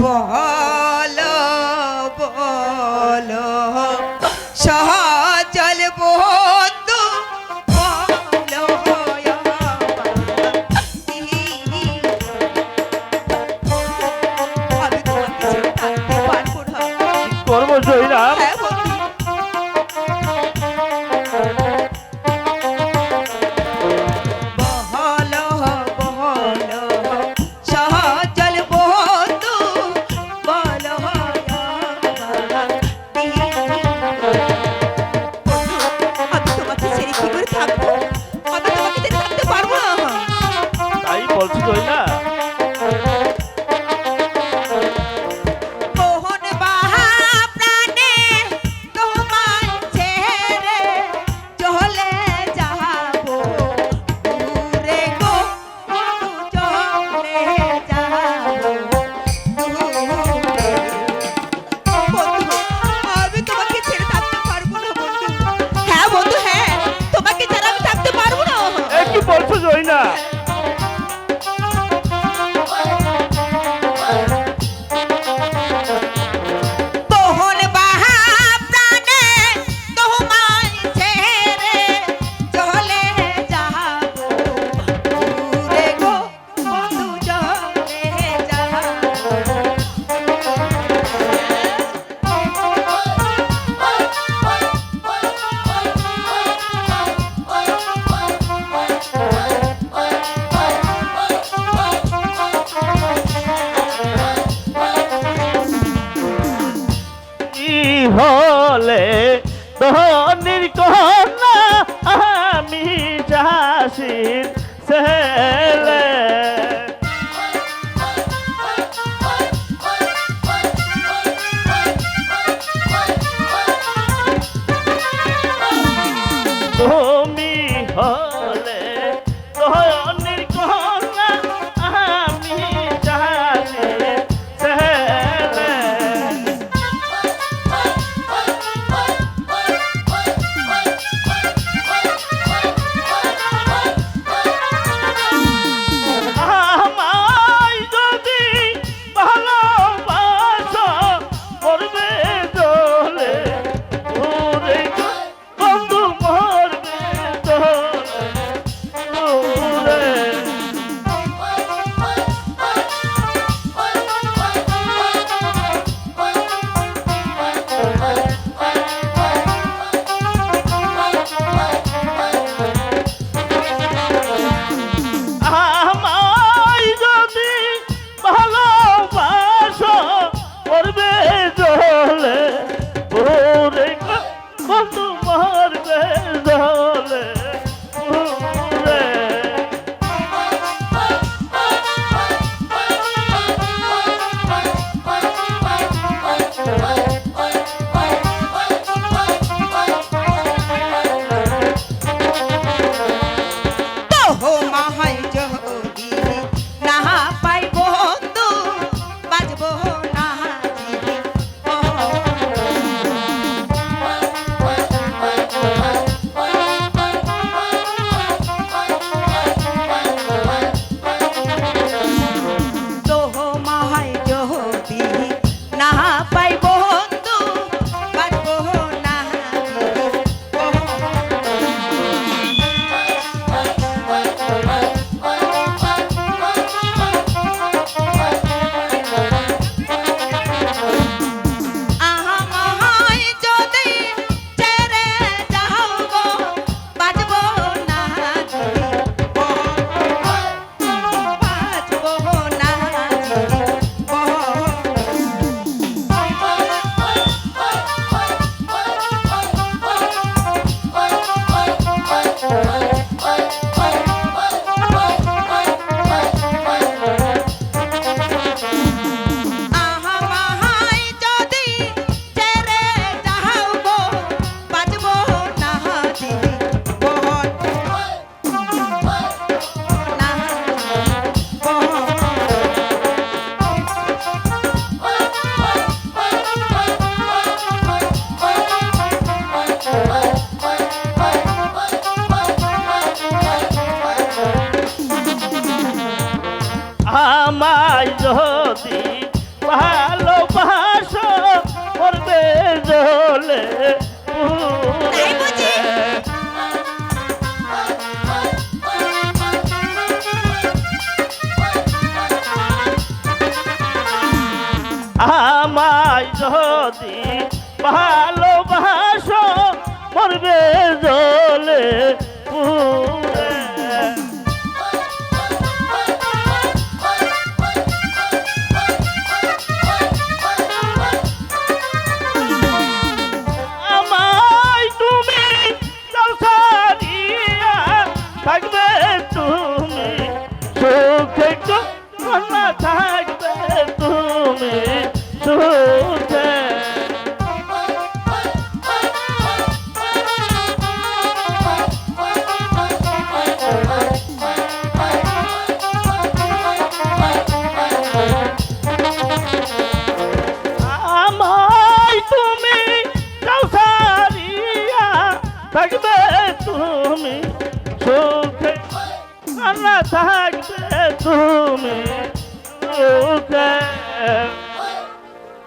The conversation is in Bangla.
bah Thank. হলে ধনির কন্যা আমি চাষির ছেলে। তুমি হয় আমায় যদি ভালোবাসো করবে জলে আমায় যদি ভালো সুখে কন্যা থাকবে তুমি সুখে থাকবে তুমি। না থাকতে তুমি